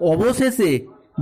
অবশেষে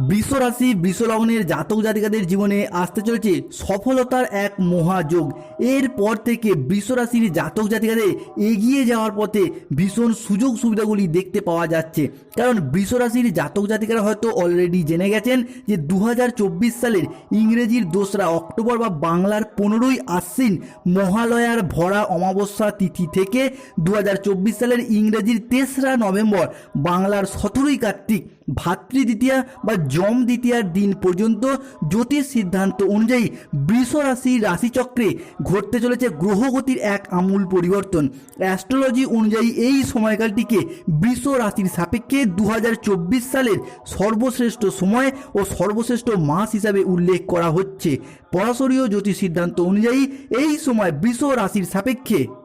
বৃষ রাশি বৃষ লগ্নের জাতক জাতিকাদের জীবনে আসতে চলেছে সফলতার এক মহাযোগ। এরপর থেকে বৃষ রাশির জাতক জাতিকাদের এগিয়ে যাওয়ার পথে ভীষণ সুযোগ সুবিধাগুলি দেখতে পাওয়া যাচ্ছে। কারণ বৃষ রাশির জাতক জাতিকারা হয়তো অলরেডি জেনে গেছেন যে দু হাজার চব্বিশ সালের ইংরেজির দোসরা অক্টোবর বা বাংলার পনেরোই আশ্বিন মহালয়ার ভরা অমাবস্যা তিথি থেকে দু হাজার চব্বিশ সালের ইংরেজির তেসরা নভেম্বর বাংলার সতেরোই কার্তিক ভাতৃ দ্বিতীয়া বা যম দ্বিতীয়ার দিন পর্যন্ত জ্যোতিষ সিদ্ধান্ত অনুযায়ী বৃষ রাশি রাশিচক্রে ঘটতে চলেছে গ্রহগতির এক আমূল পরিবর্তন। অ্যাস্ট্রোলজি অনুযায়ী এই সময়কালটিকে বৃষ রাশির সাপেক্ষে দু হাজার চব্বিশ সালের সর্বশ্রেষ্ঠ সময় ও সর্বশ্রেষ্ঠ মাস হিসাবে উল্লেখ করা হচ্ছে। পরাশরীয় জ্যোতিষ সিদ্ধান্ত অনুযায়ী এই সময় বৃষ রাশির সাপেক্ষে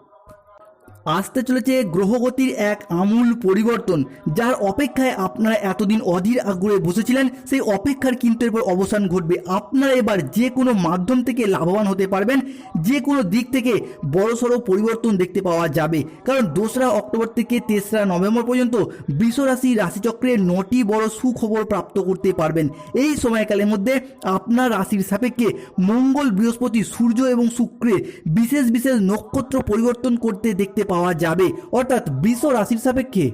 আসতে চলেছে গ্রহগতির এক আমূল পরিবর্তন, যার অপেক্ষায় আপনারা এতদিন অধীর আগ্রহে বসেছিলেন, সেই অপেক্ষার কিন্তু এরপর অবসান ঘটবে। আপনারা এবার যে কোনো মাধ্যম থেকে লাভবান হতে পারবেন, যে কোনো দিক থেকে বড়সড় পরিবর্তন দেখতে পাওয়া যাবে। কারণ দোসরা অক্টোবর থেকে তেসরা নভেম্বর পর্যন্ত বৃষরাশি রাশিচক্রে নটি বড় সুখবর প্রাপ্ত করতে পারবেন। এই সময়কালের মধ্যে আপনার রাশির সাপেক্ষে মঙ্গল বৃহস্পতি সূর্য এবং শুক্রের বিশেষ বিশেষ নক্ষত্র পরিবর্তন করতে দেখতে পাওয়া যাবে। অর্থাৎ বৃষ রাশির সাপেক্ষে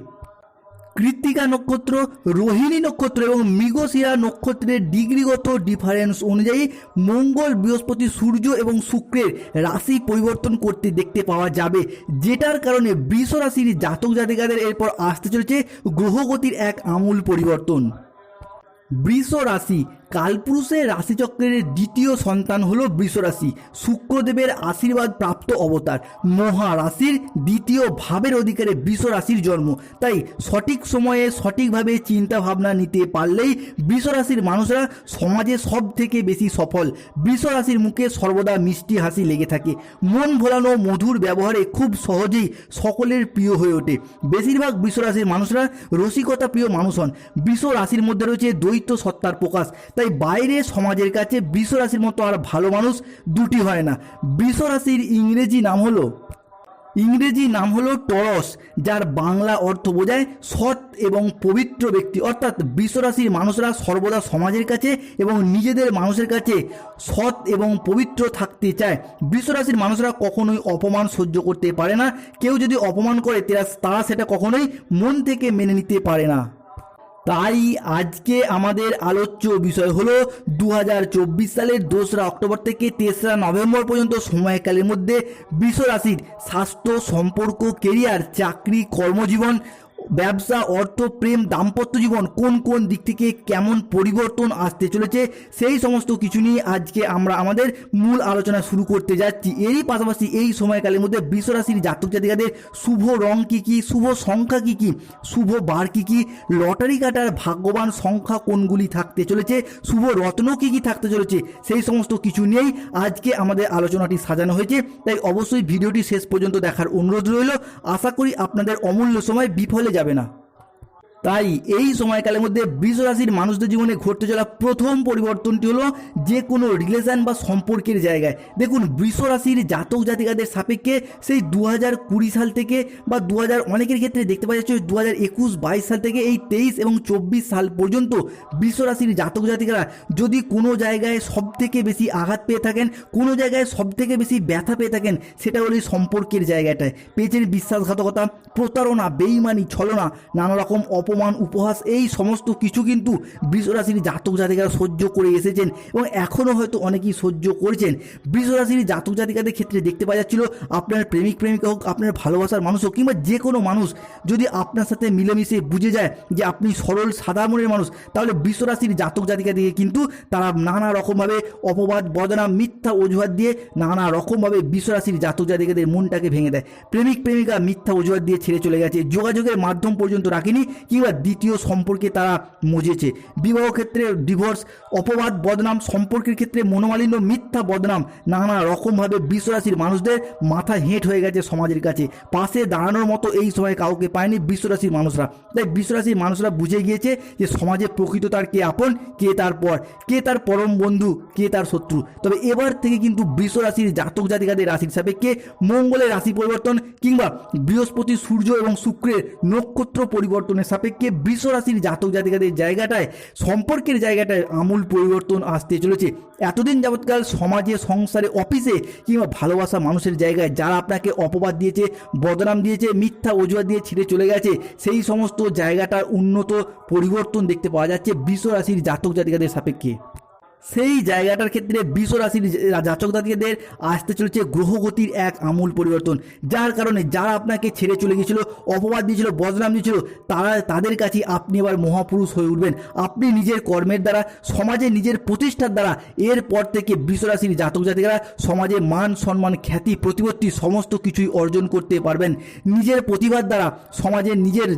কৃত্তিকা নক্ষত্র, রোহিণী নক্ষত্র এবং মৃগশিরা নক্ষত্রের ডিগ্রিগত ডিফারেন্স অনুযায়ী মঙ্গল, বৃহস্পতি, সূর্য এবং শুক্রের রাশি পরিবর্তন করতে দেখতে পাওয়া যাবে, যেটার কারণে বৃষ রাশির জাতক জাতিকাদের এরপর আসতে চলেছে গ্রহগতির এক আমূল পরিবর্তন। বৃষ রাশি কালপুরুষের রাশিচক্রের দ্বিতীয় সন্তান হলো বৃষ রাশি শুক্রদেবের আশীর্বাদ প্রাপ্ত অবতার। মহারাশির দ্বিতীয় ভাবের অধিকারে বৃষ রাশির জন্ম। তাই সঠিক সময়ে সঠিকভাবে চিন্তা ভাবনা নিতে পারলেই বৃষ রাশির মানুষরা সমাজে সব থেকে বেশি সফল। বৃষ রাশির মুখে সর্বদা মিষ্টি হাসি লেগে থাকে। মন ভোলানো মধুর ব্যবহারে খুব সহজেই সকলের প্রিয় হয়ে ওঠে। বেশিরভাগ বৃষ রাশির মানুষরা রসিকতা প্রিয় মানুষ হন। বৃষ রাশির মধ্যে রয়েছে দ্বৈত সত্তার প্রকাশ। তাই বাইরে সমাজের কাছে বৃষ রাশির মতো আর ভালো মানুষ দুটি হয় না। বৃষ রাশির ইংরেজি নাম হলো ইংরেজি নাম হলো টরস, যার বাংলা অর্থ বোঝায় সৎ এবং পবিত্র ব্যক্তি। অর্থাৎ বিশ্বরাশির মানুষরা সর্বদা সমাজের কাছে এবং নিজেদের মানুষের কাছে সৎ এবং পবিত্র থাকতে চায়। বিশ্বরাশির মানুষরা কখনোই অপমান সহ্য করতে পারে না। কেউ যদি অপমান করে, তারা সেটা কখনোই মন থেকে মেনে নিতে পারে না। তাই আজকে আমাদের আলোচ্য বিষয় হলো দু হাজার চব্বিশ সালের দোসরা অক্টোবর থেকে তেসরা নভেম্বর পর্যন্ত সময়কালের মধ্যে বিশ্ব রাশির স্বাস্থ্য, সম্পর্ক কেরিয়ার চাকরি, কর্মজীবন ব্যবসা, অর্থ, প্রেম, দাম্পত্য জীবন কোন কোন দিক থেকে কেমন পরিবর্তন আসতে চলেছে সেই সমস্ত কিছু নিয়ে আজকে আমরা আমাদের মূল আলোচনা শুরু করতে যাচ্ছি। এরই পাশাপাশি এই সময়কালের মধ্যে বৃষরাশির জাতক জাতিকাদের শুভ রং কী কী, শুভ সংখ্যা কী কী, শুভ বার কী কী, লটারি কাটার ভাগ্যবান সংখ্যা কোনগুলি থাকতে চলেছে, শুভ রত্ন কী কী থাকতে চলেছে সেই সমস্ত কিছু নিয়েই আজকে আমাদের আলোচনাটি সাজানো হয়েছে। তাই অবশ্যই ভিডিওটি শেষ পর্যন্ত দেখার অনুরোধ রইল। আশা করি আপনাদের অমূল্য সময় বিফলে যাবে। না তাই এই সময়কালের মধ্যে বৃষ রাশির মানুষদের জীবনে ঘটতে চলা প্রথম পরিবর্তনটি হলো যে কোনো রিলেশন বা সম্পর্কের জায়গায়। দেখুন, বৃষ রাশির জাতক জাতিকাদের সাপেক্ষে সেই দু হাজার কুড়ি সাল থেকে বা দু হাজার অনেকের ক্ষেত্রে দেখতে পাওয়া যাচ্ছে দু হাজার একুশ বাইশ সাল থেকে এই তেইশ এবং চব্বিশ সাল পর্যন্ত বৃষ রাশির জাতক জাতিকারা যদি কোনো জায়গায় সব থেকে বেশি আঘাত পেয়ে থাকেন, কোনো জায়গায় সব থেকে বেশি ব্যথা পেয়ে থাকেন, সেটা হলো এই সম্পর্কের জায়গাটায়। পেয়েছেন বিশ্বাসঘাতকতা, প্রতারণা, বেইমানি, ছলনা নানা রকম অপমান, উপহাস, এই সমস্ত কিছু কিন্তু বৃষরাশির জাতক জাতিকারা সহ্য করে এসেছেন এবং এখনও হয়তো অনেকেই সহ্য করেছেন। বৃষরাশির জাতক জাতিকাদের ক্ষেত্রে দেখতে পাওয়া যাচ্ছিল আপনার প্রেমিক, প্রেমিকা হোক, আপনার ভালোবাসার মানুষ হোক কিংবা যে কোনো মানুষ, যদি আপনার সাথে মিলেমিশে বুঝে যায় যে আপনি সরল, সাদা মনের মানুষ, তাহলে বৃষরাশির জাতক জাতিকা দিয়ে কিন্তু তারা নানা রকমভাবে অপবাদ, বদনাম, মিথ্যা অজুহাত দিয়ে নানা রকমভাবে বৃষরাশির জাতক জাতিকাদের মনটাকে ভেঙে দেয়। প্রেমিক, প্রেমিকা মিথ্যা অজুহাত দিয়ে ছেড়ে চলে গেছে। যোগাযোগের মাধ্যম পর্যন্ত রাখেনি কিংবা দ্বিতীয় সম্পর্কে তারা মজেছে। বিবাহ ক্ষেত্রে ডিভোর্স অপবাদ, বদনাম, সম্পর্কের ক্ষেত্রে মনোমালিন্য, মিথ্যা, বদনাম, নানা রকমভাবে বিশ্বরাশির মানুষদের মাথা হেঁট হয়ে গেছে সমাজের কাছে। পাশে দাঁড়ানোর মতো এই সময় কাউকে পায়নি বিশ্বরাশির মানুষরা। তাই বিশ্বরাশির মানুষরা বুঝে গিয়েছে যে সমাজে প্রকৃত তার কে আপন, কে তার পর। কে তার পরম বন্ধু, কে তার শত্রু। তবে এবার থেকে কিন্তু বৃষরাশির জাতক জাতিকাদের রাশির সাপেক্ষে মঙ্গলের রাশি পরিবর্তন কিংবা বৃহস্পতি সূর্য এবং শুক্রের নক্ষত্র পরিবর্তনের সাপেক্ষে সাপেক্ষে বৃষ রাশির জাতক জাতিকাদের জায়গাটায়, সম্পর্কের জায়গাটায় আমূল পরিবর্তন আসতে চলেছে। এতদিন যাবৎকাল সমাজে, সংসারে, অফিসে কিংবা ভালোবাসা মানুষের জায়গায় যারা আপনাকে অপবাদ দিয়েছে, বদনাম দিয়েছে, মিথ্যা অজুহাত দিয়ে ছিঁড়ে চলে গেছে, সেই সমস্ত জায়গাটার উন্নত পরিবর্তন দেখতে পাওয়া যাচ্ছে বৃষ রাশির জাতক জাতিকাদের সাপেক্ষে। সেই জায়গাটার ক্ষেত্রে বৃষ রাশির জাতক জাতিকাদের আসতে চলেছে গ্রহগতির এক আমূল পরিবর্তন। যার কারণে যারা আপনাকে ছেড়ে চলে গিয়েছিল, অপবাদ দিয়েছিল, বদনাম দিয়েছিল, তারা, তাদের কাছে আপনি এবার মহাপুরুষ হয়ে উঠবেন। আপনি নিজের কর্মের দ্বারা, সমাজে নিজের প্রতিষ্ঠার দ্বারা, এরপর থেকে বৃষ রাশির জাতক জাতিকারা সমাজে মান, সম্মান, খ্যাতি, প্রতিপত্তি সমস্ত কিছুই অর্জন করতে পারবেন। নিজের প্রতিভার দ্বারা সমাজে নিজের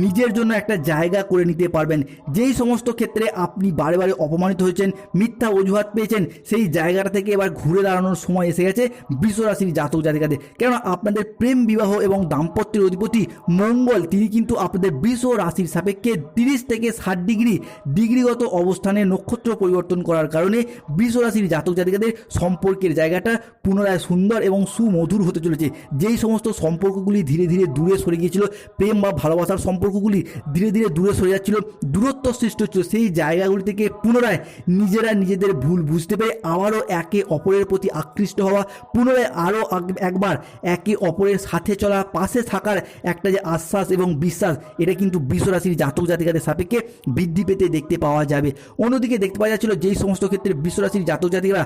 নিজের জন্য একটা জায়গা করে নিতে পারবেন। যেই সমস্ত ক্ষেত্রে আপনি বারে বারে অপমানিত হয়েছেন, মিথ্যা অজুহাত পেয়েছেন, সেই জায়গাটা থেকে এবার ঘুরে দাঁড়ানোর সময় এসে গেছে বৃষ রাশির জাতক জাতিকাদের। কেননা আপনাদের প্রেম বিবাহ এবং দাম্পত্যের অধিপতি মঙ্গল, তিনি কিন্তু আপনাদের বৃষ রাশির সাপেক্ষে তিরিশ থেকে ষাট ডিগ্রি, ডিগ্রিগত অবস্থানে নক্ষত্র পরিবর্তন করার কারণে বৃষ রাশির জাতক জাতিকাদের সম্পর্কের জায়গাটা পুনরায় সুন্দর এবং সুমধুর হতে চলেছে। যেই সমস্ত সম্পর্কগুলি ধীরে ধীরে দূরে সরে গিয়েছিল, প্রেম বা ভালোবাসার সম্পর্কগুলি ধীরে ধীরে দূরে সরে যাচ্ছিল। দূরত্ব সৃষ্টি হচ্ছিল। সেই জায়গাগুলি থেকে পুনরায় নিজেরা নিজেদের ভুল বুঝতে পেরে আবারও একে অপরের প্রতি আকৃষ্ট হওয়া, পুনরায় আরও একবার একে অপরের সাথে চলা, পাশে থাকার একটা যে আশ্বাস এবং বিশ্বাস, এটা কিন্তু বিশ্বরাশির জাতক জাতিকাদের সাপেক্ষে বৃদ্ধি পেতে দেখতে পাওয়া যাবে। অন্যদিকে দেখতে পাওয়া যাচ্ছিল যেই সমস্ত ক্ষেত্রে বিশ্বরাশির জাতক জাতিকারা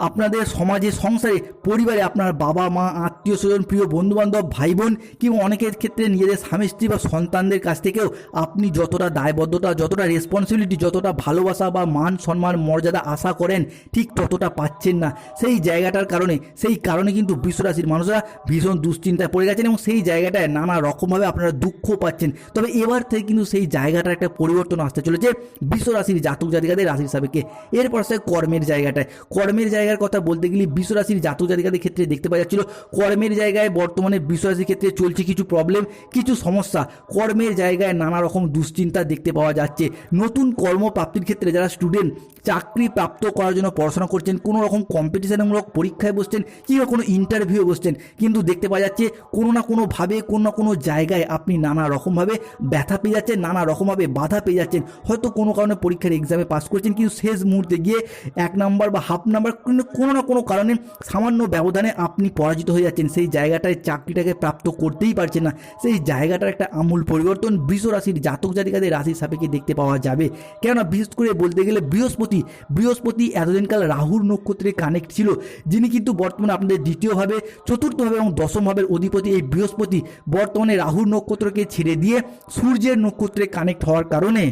আপনাদের সমাজে, সংসারে, পরিবারে আপনার বাবা মা, আত্মীয় স্বজন, প্রিয় বন্ধুবান্ধব ভাই বোন কিংবা অনেকের ক্ষেত্রে নিজেদের স্বামী, স্ত্রী বা সন্তানদের কাছ থেকেও আপনি যতটা দায়বদ্ধতা, যতটা রেসপন্সিবিলিটি যতটা ভালোবাসা বা মান, সম্মান, মর্যাদা আশা করেন, ঠিক ততটা পাচ্ছেন না। সেই জায়গাটার কারণে, সেই কারণে কিন্তু বিশ্বরাশির মানুষরা ভীষণ দুশ্চিন্তায় পড়ে গেছেন এবং সেই জায়গাটায় নানা রকমভাবে আপনারা দুঃখ পাচ্ছেন। তবে এবার থেকে কিন্তু সেই জায়গাটার একটা পরিবর্তন আসতে চলেছে বিশ্বরাশির জাতক জাতিকাদের রাশির সাপেক্ষে। এরপর সে কর্মের জায়গাটায়। কর্মের জায়গার কথা বলতে গেলে বিশ্বরাশির জাতক জাতিকাদের ক্ষেত্রে দেখতে পাওয়া যাচ্ছিল, কর্মের জায়গায় বর্তমানে বিশ্বরাশির ক্ষেত্রে চলছে কিছু প্রবলেম কিছু সমস্যা। কর্মের জায়গায় নানা রকম দুশ্চিন্তা দেখতে পাওয়া যাচ্ছে। নতুন কর্মপ্রাপ্তির ক্ষেত্রে যারা স্টুডেন্ট চাকরি প্রাপ্ত করার জন্য পড়াশোনা করছেন, কোনো রকম কম্পিটিশনমূলক পরীক্ষায় বসছেন কিংবা কোনো ইন্টারভিউ বসছেন, কিন্তু দেখতে পাওয়া যাচ্ছে কোনো না কোনোভাবে, কোনো না কোনো জায়গায় আপনি নানা রকমভাবে ব্যথা পেয়ে যাচ্ছেন, নানা রকমভাবে বাধা পেয়ে যাচ্ছেন। হয়তো কোনো কারণে পরীক্ষার এক্সামে পাস করছেন, কিন্তু শেষ মুহূর্তে গিয়ে এক নাম্বার বা হাফ নাম্বার কিন্তু কোনো না কোনো কারণে সামান্য ব্যবধানে আপনি পরাজিত হয়ে যাচ্ছেন। সেই জায়গাটায় চাকরিটাকে প্রাপ্ত করতেই পারছেন না। সেই জায়গাটার একটা আমূল পরিবর্তন বৃষ রাশির জাতক জাতিকাদের রাশির সাপেক্ষে দেখতে পাওয়া যাবে। কেননা বিশেষ করে বলতে গেলে বৃহস্পতি বৃহস্পতি এতদিনকাল রাহুর নক্ষত্রে কানেক্ট ছিল, যিনি কিন্তু বর্তমানে আপনাদের দ্বিতীয়ভাবে, চতুর্থভাবে এবং দশমভাবের অধিপতি এই বৃহস্পতি বর্তমানে রাহুর নক্ষত্রকে ছেড়ে দিয়ে সূর্যের নক্ষত্রে কানেক্ট হওয়ার কারণে।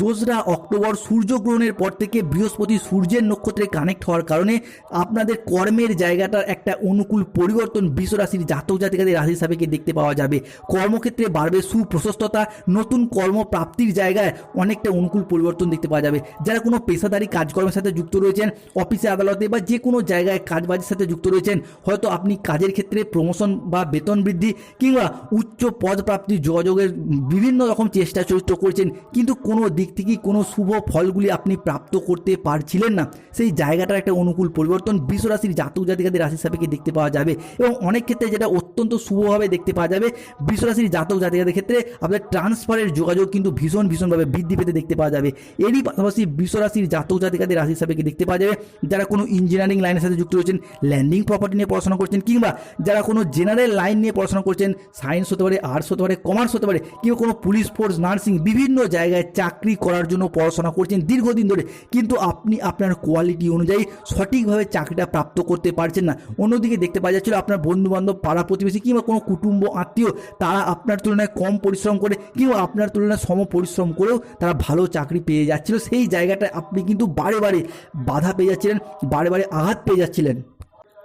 দোসরা অক্টোবর সূর্যগ্রহণের পর থেকে বৃহস্পতি সূর্যের নক্ষত্রে কানেক্ট হওয়ার কারণে আপনাদের কর্মের জায়গাটার একটা অনুকূল পরিবর্তন বিশ্বরাশির জাতক জাতিকাদের রাশি সাপেক্ষে দেখতে পাওয়া যাবে। কর্মক্ষেত্রে বাড়বে সুপ্রশস্ততা, নতুন কর্মপ্রাপ্তির জায়গায় অনেকটা অনুকূল পরিবর্তন দেখতে পাওয়া যাবে। যারা কোনো পেশাদারি কাজকর্মের সাথে যুক্ত রয়েছেন, অফিসে আদালতে বা যে কোনো জায়গায় কাজবাজের সাথে যুক্ত রয়েছেন, হয়তো আপনি কাজের ক্ষেত্রে প্রমোশন বা বেতন বৃদ্ধি কিংবা উচ্চ পদ প্রাপ্তির যোগাযোগের বিভিন্ন রকম চেষ্টা চরিত্র করছেন, কিন্তু কোনো দিক থেকেই কোনো শুভ ফলগুলি আপনি প্রাপ্ত করতে পারছিলেন না। সেই জায়গাটার একটা অনুকূল পরিবর্তন বিশ্বরাশির জাতক জাতিকাদের রাশি সাপেক্ষে দেখতে পাওয়া যাবে এবং অনেক ক্ষেত্রে যেটা অত্যন্ত শুভভাবে দেখতে পাওয়া যাবে বিশ্বরাশির জাতক জাতিকাদের ক্ষেত্রে আপনাদের ট্রান্সফারের যোগাযোগ কিন্তু ভীষণ ভীষণভাবে বৃদ্ধি পেতে দেখতে পাওয়া যাবে। এরই পাশাপাশি বিশ্বরাশির জাতক জাতিকাদের রাশি সাপেক্ষে দেখতে পাওয়া যাবে, যারা কোনো ইঞ্জিনিয়ারিং লাইনের সাথে যুক্ত রয়েছেন ল্যান্ডিং প্রপার্টি নিয়ে পড়াশোনা করছেন কিংবা যারা কোনো জেনারেল লাইন নিয়ে পড়াশোনা করছেন সায়েন্স হতে পারে আর্টস হতে পারে কমার্স হতে পারে, কিংবা কোনো পুলিশ ফোর্স নার্সিং বিভিন্ন জায়গায় চাকরি করার জন্য পড়াশোনা করছেন দীর্ঘদিন ধরে, কিন্তু আপনি আপনার কোয়ালিটি অনুযায়ী সঠিকভাবে চাকরিটা প্রাপ্ত করতে পারছেন না। অন্যদিকে দেখতে পাওয়া যাচ্ছিল আপনার বন্ধুবান্ধব, পাড়া প্রতিবেশী কিংবা কোনো কুটুম্ব আত্মীয়, তারা আপনার তুলনায় কম পরিশ্রম করে কিংবা আপনার তুলনায় সম পরিশ্রম করেও তারা ভালো চাকরি পেয়ে যাচ্ছিল। সেই জায়গাটায় আপনি কিন্তু বারে বারে বাধা পেয়ে যাচ্ছিলেন, বারে বারে আঘাত পেয়ে যাচ্ছিলেন।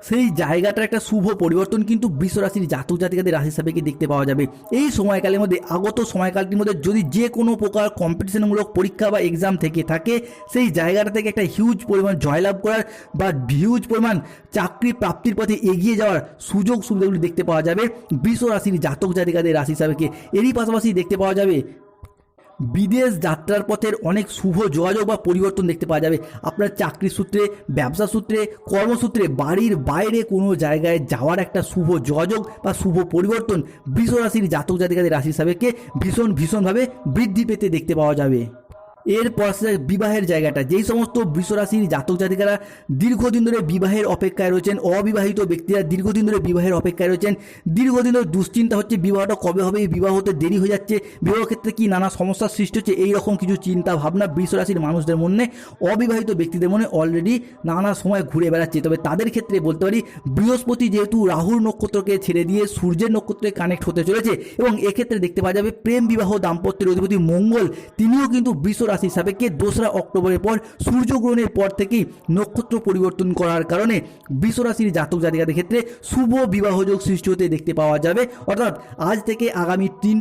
সেই জায়গাটার একটা শুভ পরিবর্তন কিন্তু বিশ্বরাশির জাতক জাতিকাদের রাশি সাপেক্ষে দেখতে পাওয়া যাবে? এই সময়কালের মধ্যে, আগত সময়কালটির মধ্যে যদি যে কোনো প্রকার কম্পিটিশনমূলক পরীক্ষা বা এক্সাম থেকে থাকে, সেই জায়গাটা থেকে একটা হিউজ পরিমাণ জয়লাভ করার বা হিউজ পরিমাণ চাকরি প্রাপ্তির পথে এগিয়ে যাওয়ার সুযোগ সুবিধাগুলি দেখতে পাওয়া যাবে। বিশ্বরাশির জাতক জাতিকাদের রাশি সাপেক্ষে এরই পাশাপাশি দেখতে পাওয়া যাবে? বিদেশ যাত্রার পথের অনেক শুভ যোগাযোগ বা পরিবর্তন দেখতে পাওয়া যাবে। আপনার চাকরি সূত্রে, ব্যবসা সূত্রে, কর্মসূত্রে, বাড়ির বাইরে কোনো জায়গায় যাওয়ার একটা শুভ যোগাযোগ বা শুভ পরিবর্তন বৃষ রাশির জাতক জাতিকাদের রাশি হিসাবেকে ভীষণ ভীষণভাবে বৃদ্ধি পেতে দেখতে পাওয়া যাবে। এরপর আসছে বিবাহের জায়গাটা। যেই সমস্ত বৃষরাশির জাতক জাতিকারা দীর্ঘদিন ধরে বিবাহের অপেক্ষায় রয়েছেন, অবিবাহিত ব্যক্তিরা দীর্ঘদিন ধরে বিবাহের অপেক্ষায় রয়েছেন, দীর্ঘদিন ধরে দুশ্চিন্তা হচ্ছে, বিবাহটা কবে হবে এই বিবাহ হতে দেরি হয়ে যাচ্ছে, বিবাহ ক্ষেত্রে কি নানা সমস্যার সৃষ্টি হচ্ছে, এই রকম কিছু চিন্তা ভাবনা বৃষরাশির মানুষদের মনে, অবিবাহিত ব্যক্তিদের মনে অলরেডি নানা সময় ঘুরে বেড়াচ্ছে। তবে তাদের ক্ষেত্রে বলতে পারি, বৃহস্পতি যেহেতু রাহুর নক্ষত্রকে ছেড়ে দিয়ে সূর্যের নক্ষত্রে কানেক্ট হতে চলেছে, এবং এক্ষেত্রে দেখতে পাওয়া যাবে প্রেম বিবাহ দাম্পত্যের অধিপতি মঙ্গল, তিনিও কিন্তু বৃষ রাশি সাপেক্ষে দোসরা অক্টোবরের পর সূর্যগ্রহণের পর থেকেই নক্ষত্র পরিবর্তন করার কারণে বৃষ রাশির জাতক জাতিকাদের ক্ষেত্রে শুভ বিবাহযোগ সৃষ্টি হতে দেখতে পাওয়া যাবে। অর্থাৎ আজ থেকে আগামী তিন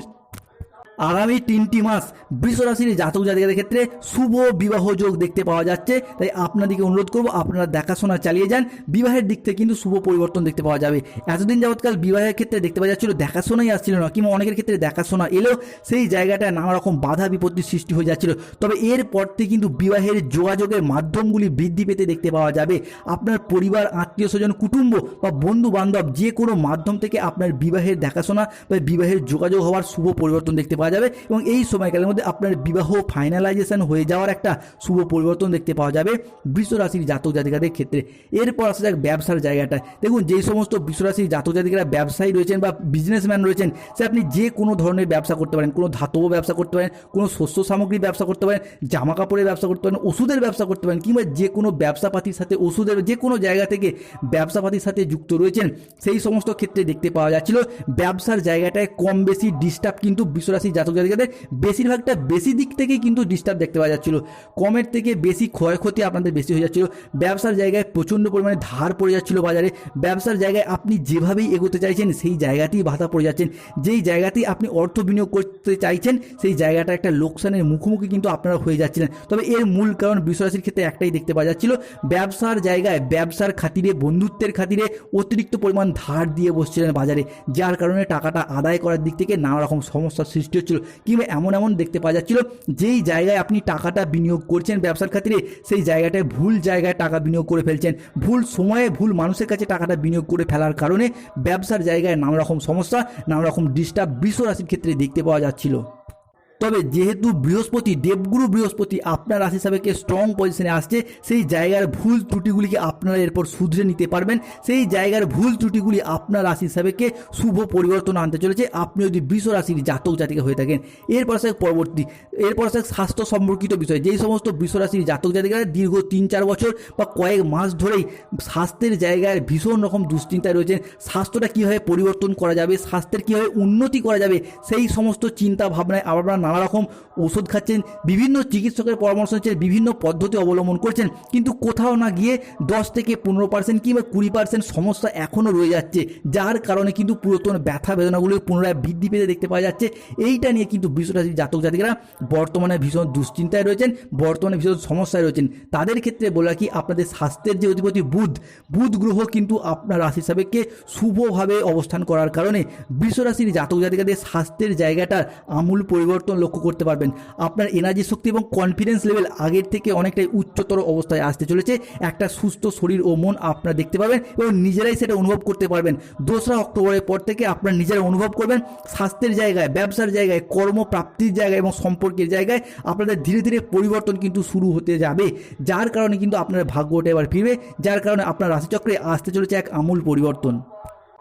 আগামী তিনটি মাস বৃষ রাশির জাতক জাতিকাদের ক্ষেত্রে শুভ বিবাহ যোগ দেখতে পাওয়া যাচ্ছে। তাই আপনাদেরকে অনুরোধ করব, আপনারা দেখাশোনা চালিয়ে যান। বিবাহের দিক থেকে কিন্তু শুভ পরিবর্তন দেখতে পাওয়া যাবে। এতদিন যাবৎকাল বিবাহের ক্ষেত্রে দেখতে পাওয়া যাচ্ছিল, দেখাশোনাই আসছিল না, কিংবা অনেকের ক্ষেত্রে দেখাশোনা এলেও সেই জায়গাটায় নানা রকম বাধা বিপত্তির সৃষ্টি হয়ে যাচ্ছিল। তবে এর পর থেকে কিন্তু বিবাহের যোগাযোগের মাধ্যমগুলি বৃদ্ধি পেতে দেখতে পাওয়া যাবে। আপনার পরিবার, আত্মীয় স্বজন, কুটুম্ব বা বন্ধু বান্ধব যে কোনো মাধ্যম থেকে আপনার বিবাহের দেখাশোনা বা বিবাহের যোগাযোগ হওয়ার শুভ পরিবর্তন দেখতে পাওয়া যাবে এবং এই সময়কালের মধ্যে আপনার বিবাহ ফাইনালাইজেশন হয়ে যাওয়ার একটা শুভ পরিবর্তন দেখতে পাওয়া যাবে বৃষ রাশির জাতক জাতিকাদের ক্ষেত্রে। এরপর আসা যাক ব্যবসার জায়গাটা। দেখুন, যেই সমস্ত বৃষ রাশির জাতক জাতিকারা ব্যবসায়ী রয়েছেন বা বিজনেসম্যান রয়েছেন, সে আপনি যে কোনো ধরনের ব্যবসা করতে পারেন। কোনো ধাতব ব্যবসা করতে পারেন, কোনো শস্য সামগ্রীর ব্যবসা করতে পারেন জামা কাপড়ের ব্যবসা করতে পারেন, ওষুধের ব্যবসা করতে পারেন কিংবা যে কোনো ব্যবসাপাতির সাথে ওষুধের, যে কোনো জায়গা থেকে ব্যবসাপাতির সাথে যুক্ত রয়েছেন, সেই সমস্ত ক্ষেত্রে দেখতে পাওয়া যাচ্ছিল। ব্যবসার জায়গাটায় কম বেশি ডিস্টার্ব কিন্তু বিশ্বরাশি জাতক জাতিকাদের বেশিরভাগটা বেশি দিক থেকেই কিন্তু ডিস্টার্ব দেখতে পাওয়া যাচ্ছিল। কমের থেকে বেশি ক্ষয়ক্ষতি আপনাদের বেশি হয়ে যাচ্ছিল। ব্যবসার জায়গায় প্রচণ্ড পরিমাণে ধার পড়ে যাচ্ছিল বাজারে। ব্যবসার জায়গায় আপনি যেভাবেই এগোতে চাইছেন, সেই জায়গাতেই বাধা পড়ে যাচ্ছেন। যেই জায়গাতেই আপনি অর্থ বিনিয়োগ করতে চাইছেন, সেই জায়গাটা একটা লোকসানের মুখোমুখি কিন্তু আপনারা হয়ে যাচ্ছিলেন। তবে এর মূল কারণ বিশ্বরাশির ক্ষেত্রে একটাই দেখতে পাওয়া যাচ্ছিল। ব্যবসার জায়গায় ব্যবসার খাতিরে, বন্ধুত্বের খাতিরে অতিরিক্ত পরিমাণ ধার দিয়ে বসছিলেন বাজারে। যার কারণে টাকাটা আদায় করার দিক থেকে নানা রকম সমস্যার সৃষ্টি হচ্ছিল কিংবা এমন এমন দেখতে পাওয়া যাচ্ছিল, যেই জায়গায় আপনি টাকাটা বিনিয়োগ করছেন ব্যবসার ক্ষেত্রে সেই জায়গাটায় ভুল জায়গায় টাকা বিনিয়োগ করে ফেলছেন। ভুল সময়ে ভুল মানুষের কাছে টাকাটা বিনিয়োগ করে ফেলার কারণে ব্যবসার জায়গায় নানা রকম সমস্যা নানা রকম ডিস্টার্ব বিশ্ব রাশির ক্ষেত্রে দেখতে পাওয়া যাচ্ছিল। তবে যেহেতু বৃহস্পতি, দেবগুরু বৃহস্পতি আপনার রাশি সাপেক্ষে স্ট্রং পজিশনে আসছে, সেই জায়গার ভুল ত্রুটিগুলিকে আপনারা এরপর শুধরে নিতে পারবেন। সেই জায়গার ভুল ত্রুটিগুলি আপনার রাশি সাপেক্ষে শুভ পরিবর্তন আনতে চলেছে। আপনি যদি বৃষ রাশির জাতক, জাতিকা হয়ে থাকেন, এরপর আসে পরবর্তী, এরপর আসে স্বাস্থ্য সম্পর্কিত বিষয়। যেই সমস্ত বৃষ রাশির জাতক, জাতিকারা দীর্ঘ তিন চার বছর বা কয়েক মাস ধরেই স্বাস্থ্যের জায়গায় ভীষণ রকম দুশ্চিন্তায় রয়েছেন। স্বাস্থ্যটা কীভাবে পরিবর্তন করা যাবে, স্বাস্থ্যের কীভাবে উন্নতি করা যাবে, সেই সমস্ত চিন্তা ভাবনায় আপনারা নানা রকম ওষুধ খাচ্ছেন, বিভিন্ন চিকিৎসকের পরামর্শ নিচ্ছেন, বিভিন্ন পদ্ধতি অবলম্বন করছেন, কিন্তু কোথাও না গিয়ে দশ থেকে পনেরো পার্সেন্ট কিংবা কুড়ি পার্সেন্ট সমস্যা এখনও রয়ে যাচ্ছে, যার কারণে কিন্তু পুরাতন ব্যথা বেদনাগুলো পুনরায় বৃদ্ধি পেতে দেখতে পাওয়া যাচ্ছে। এইটা নিয়ে কিন্তু বিশ্বরাশির জাতক জাতিকারা বর্তমানে ভীষণ দুশ্চিন্তায় রয়েছেন, বর্তমানে ভীষণ সমস্যায় রয়েছেন। তাদের ক্ষেত্রে বলে রাখি, আপনাদের স্বাস্থ্যের যে অধিপতি বুধ বুধ গ্রহ কিন্তু আপনার রাশি সাপেক্ষে শুভভাবে অবস্থান করার কারণে বিশ্বরাশির জাতক জাতিকাদের স্বাস্থ্যের জায়গাটার আমূল পরিবর্তন লক্ষ্য করতে পারবেন। আপনার এনার্জি শক্তি এবং কনফিডেন্স লেভেল আগের থেকে অনেকটাই উচ্চতর অবস্থায় আসতে চলেছে। একটা সুস্থ শরীর ও মন আপনারা দেখতে পাবেন এবং নিজেরাই সেটা অনুভব করতে পারবেন। দোসরা অক্টোবরের পর থেকে আপনারা নিজেরা অনুভব করবেন। স্বাস্থ্যের জায়গায়, ব্যবসার জায়গায়, কর্মপ্রাপ্তির জায়গায় এবং সম্পর্কের জায়গায় আপনাদের ধীরে ধীরে পরিবর্তন কিন্তু শুরু হতে যাবে। যার কারণে কিন্তু আপনার ভাগ্যটা এবার ফিরবে। যার কারণে আপনার রাশিচক্রে আসতে চলেছে এক আমূল পরিবর্তন।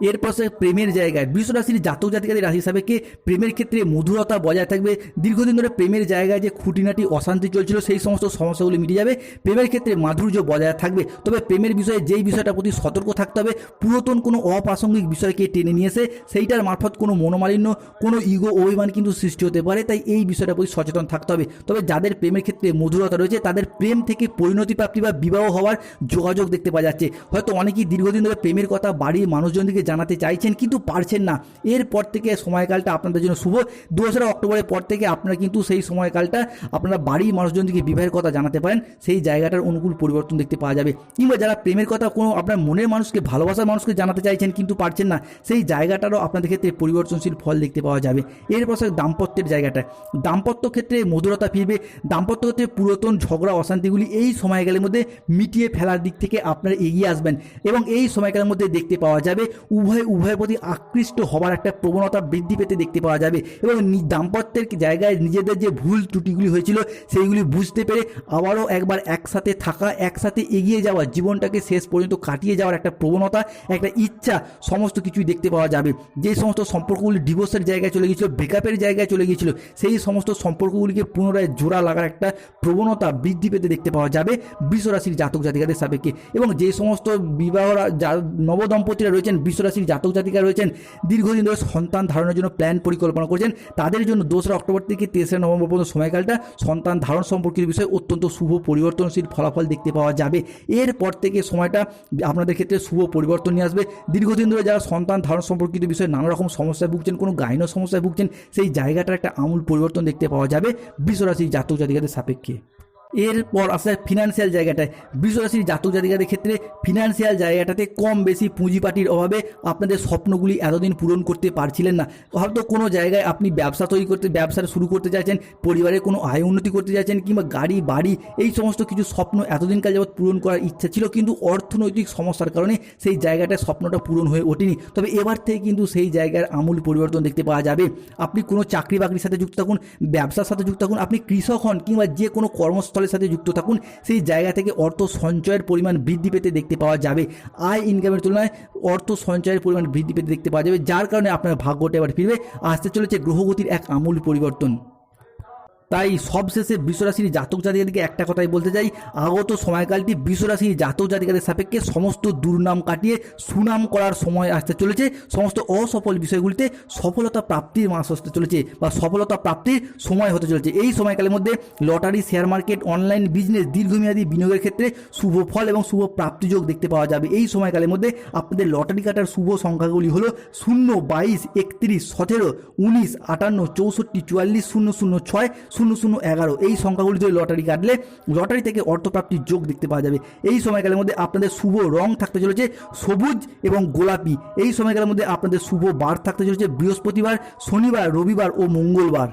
এরপর সে প্রেমের জায়গায়। বৃষ রাশির জাতক জাতিকাদের রাশি হিসাবেকে প্রেমের ক্ষেত্রে মধুরতা বজায় থাকবে? দীর্ঘদিন ধরে প্রেমের জায়গায় যে খুঁটিনাটি অশান্তি চলছিল, সেই সমস্ত সমস্যাগুলি মিটে যাবে। প্রেমের ক্ষেত্রে মাধুর্য বজায় থাকবে। তবে প্রেমের বিষয়ে যেই বিষয়টার প্রতি সতর্ক থাকতে হবে, পুরাতন কোনো অপ্রাসঙ্গিক বিষয়কে টেনে নিয়ে এসে সেইটার মারফত কোনো মনোমালিন্য, কোনো ইগো অভিমান কিন্তু সৃষ্টি হতে পারে, তাই এই বিষয়টার প্রতি সচেতন থাকতে হবে। তবে যাদের প্রেমের ক্ষেত্রে মধুরতা রয়েছে, তাদের প্রেম থেকে পরিণতি প্রাপ্তি বা বিবাহ হওয়ার যোগাযোগ দেখতে পাওয়া যাচ্ছে। হয়তো অনেকেই দীর্ঘদিন ধরে প্রেমের কথা বাড়ির মানুষজনদেরকে জানাতে চাইছেন, কিন্তু পারছেন না। এরপর থেকে সময়কালটা আপনাদের জন্য শুভ। দোসরা অক্টোবরের পর থেকে আপনারা কিন্তু সেই সময়কালটা আপনারা বাড়ির মানুষজনকে বিবাহের কথা জানাতে পারেন। সেই জায়গাটার অনুকূল পরিবর্তন দেখতে পাওয়া যাবে। কিংবা যারা প্রেমের কথা কোনো আপনার মনের মানুষকে, ভালোবাসার মানুষকে জানাতে চাইছেন, কিন্তু পারছেন না, সেই জায়গাটারও আপনাদের ক্ষেত্রে পরিবর্তনশীল ফল দেখতে পাওয়া যাবে। এরপর দাম্পত্যের জায়গাটা। দাম্পত্য ক্ষেত্রে মধুরতা ফিরবে। দাম্পত্য ক্ষেত্রে পুরাতন ঝগড়া, অশান্তিগুলি এই সময়কালের মধ্যে মিটিয়ে ফেলার দিক থেকে আপনারা এগিয়ে আসবেন। এবং এই সময়কালের মধ্যে দেখতে পাওয়া যাবে উভয়, উভয়ের প্রতি আকৃষ্ট হবার একটা প্রবণতা বৃদ্ধি পেতে দেখতে পাওয়া যাবে এবং দাম্পত্যের জায়গায় নিজেদের যে ভুল ত্রুটিগুলি হয়েছিল সেইগুলি বুঝতে পেরে আবারও একবার একসাথে থাকা, একসাথে এগিয়ে যাওয়া, জীবনটাকে শেষ পর্যন্ত কাটিয়ে যাওয়ার একটা প্রবণতা, একটা ইচ্ছা সমস্ত কিছুই দেখতে পাওয়া যাবে। যে সমস্ত সম্পর্কগুলি ডিভোর্সের জায়গায় চলে গিয়েছিল ব্রেকআপের জায়গায় চলে গিয়েছিল, সেই সমস্ত সম্পর্কগুলিকে পুনরায় জোড়া লাগার একটা প্রবণতা বৃদ্ধি পেতে দেখতে পাওয়া যাবে বৃষরাশির জাতক জাতিকাদের সাপেক্ষে। এবং যে সমস্ত বিবাহরা, যা- নবদম্পতিরা রয়েছেন বৃষরাশির জাতক জাতিকা রয়েছেন, দীর্ঘদিন ধরে সন্তান ধারণের জন্য প্ল্যান পরিকল্পনা করছেন। তাদের জন্য দোসরা অক্টোবর থেকে তেসরা নভেম্বর পর্যন্ত সময়কালটা সন্তান ধারণ সম্পর্কিত বিষয়ে অত্যন্ত শুভ পরিবর্তনশীল ফলাফল দেখতে পাওয়া যাবে। এরপর থেকে সময়টা আপনাদের ক্ষেত্রে শুভ পরিবর্তন নিয়ে আসবে। দীর্ঘদিন ধরে যারা সন্তান ধারণ সম্পর্কিত বিষয়ে নানা রকম সমস্যায় ভুগছেন, কোনো গাইনো সমস্যায় ভুগছেন, সেই জায়গাটার একটা আমূল পরিবর্তন দেখতে পাওয়া যাবে। বৃষরাশির জাতক জাতিকাদের সাপেক্ষে। এরপর আসলে ফিনান্সিয়াল জায়গাটায়। বৃষরাশির জাতক জাতিকাদের ক্ষেত্রে ফিনান্সিয়াল জায়গাটাতে কম বেশি পুঁজিপাটির অভাবে আপনাদের স্বপ্নগুলি এতদিন পূরণ করতে পারছিলেন না। হয়তো কোনো জায়গায় আপনি ব্যবসা তৈরি করতে, ব্যবসা শুরু করতে চাইছেন পরিবারের কোনো আয় উন্নতি করতে চাইছেন কিংবা গাড়ি, বাড়ি, এই সমস্ত কিছু স্বপ্ন এতদিনকাল যাবৎ পূরণ করার ইচ্ছা ছিল কিন্তু অর্থনৈতিক সমস্যার কারণে সেই জায়গাটায় স্বপ্নটা পূরণ হয়ে ওঠেনি। তবে এবার থেকে কিন্তু সেই জায়গার আমূল পরিবর্তন দেখতে পাওয়া যাবে। আপনি কোনো চাকরি বাকরির সাথে যুক্ত থাকুন, ব্যবসার সাথে যুক্ত থাকুন, আপনি কৃষক হন কিংবা যে কোনো কর্মস্থলের সাথে যুক্ত থাকুন। সেই জায়গা থেকে অর্থ সঞ্চয়ের পরিমাণ বৃদ্ধি পেতে দেখতে পাওয়া যাবে। আয় ইনকামের তুলনায় অর্থ সঞ্চয়ের পরিমাণ বৃদ্ধি পেতে দেখতে পাওয়া যাবে, যার কারণে আপনার ভাগ্যটা এবার ফিরবে। আসতে চলেছে গ্রহগতির এক আমূল পরিবর্তন। তাই সবশেষে বিশ্বরাশির জাতক জাতিকাদেরকে একটা কথাই বলতে চাই। আগত সময়কালটি বিশ্বরাশির জাতক জাতিকাদের সাপেক্ষে সমস্ত দুর্নাম কাটিয়ে সুনাম করার সময় আসতে চলেছে। সমস্ত অসফল বিষয়গুলিতে সফলতা প্রাপ্তির মাস আসতে চলেছে বা সফলতা প্রাপ্তির সময় হতে চলেছে। এই সময়কালের মধ্যে lottery, share market, online business, দীর্ঘমেয়াদী বিনিয়োগের ক্ষেত্রে শুভ ফল এবং শুভ প্রাপ্তিযোগ দেখতে পাওয়া যাবে। এই সময়কালের মধ্যে আপনাদের লটারি কাটার শুভ সংখ্যাগুলি হলো শূন্য, বাইশ, একত্রিশ, সতেরো, উনিশ, আটান্ন, চৌষট্টি, চুয়াল্লিশ, শূন্য শূন্য, ছয় শূন্য শূন্য এগারো। এই সংখ্যাগুলি সংখ্যাগুলিতে লটারি কাটলে লটারি থেকে অর্থপ্রাপ্তির যোগ দেখতে পাওয়া যাবে। এই সময়কালের মধ্যে আপনাদের শুভ রং থাকতে চলেছে সবুজ এবং গোলাপি। এই সময়কালের মধ্যে আপনাদের শুভ বার থাকতে চলেছে বৃহস্পতিবার, শনিবার, রবিবার ও মঙ্গলবার।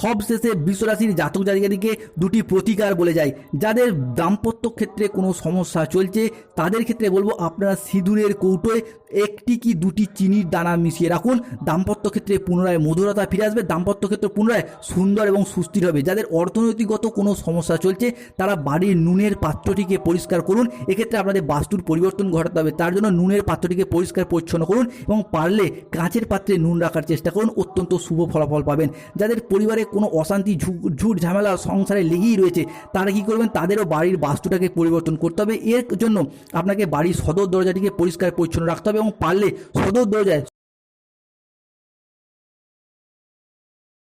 সবশেষে বিশ্বরাশির জাতক জাতিকাদিকে দুটি প্রতিকার বলে যায়। যাদের দাম্পত্য ক্ষেত্রে কোনো সমস্যা চলছে, তাদের ক্ষেত্রে বলব আপনারা সিঁদুরের কৌটোয় একটি কি দুটি চিনির দানা মিশিয়ে রাখুন। দাম্পত্য ক্ষেত্রে পুনরায় মধুরতা ফিরে আসবে। দাম্পত্য ক্ষেত্রে পুনরায় সুন্দর এবং সুস্থির হবে। যাদের অর্থনৈতিকগত কোনো সমস্যা চলছে, তারা বাড়ির নুনের পাত্রটিকে পরিষ্কার করুন। এক্ষেত্রে আপনাদের বাস্তুর পরিবর্তন ঘটাতে হবে। তার জন্য নুনের পাত্রটিকে পরিষ্কার পরিচ্ছন্ন করুন এবং পারলে কাঁচের পাত্রে নুন রাখার চেষ্টা করুন। অত্যন্ত শুভ ফলাফল পাবেন। যাদের পরিবারে কোনো অশান্তি ঝুট ঝামেলা সংসারে লেগেই রয়েছে, তারা কী করবেন? তাদেরও বাড়ির বাস্তুটাকে পরিবর্তন করতে হবে। এর জন্য আপনাকে বাড়ির সদর দরজাটিকে পরিষ্কার পরিচ্ছন্ন রাখতে হবে এবং পারলে সদর দরজায়